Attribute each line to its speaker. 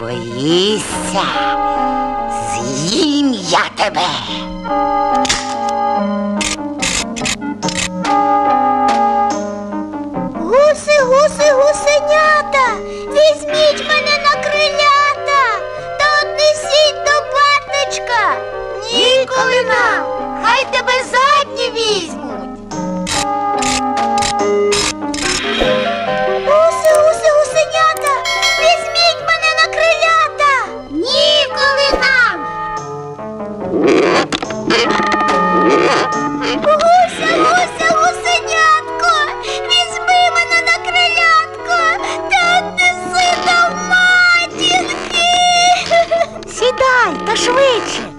Speaker 1: Боїся, з'їм я тебе.
Speaker 2: Гуси, гуси, гусенята, візьміть мене на крилята, та однесіть до батечка. Ніколи нам,
Speaker 3: хай
Speaker 2: Гуся, гуся, гусенятко, візьми мене на крилятко, та неси до матінки.
Speaker 3: Сідай та швидше.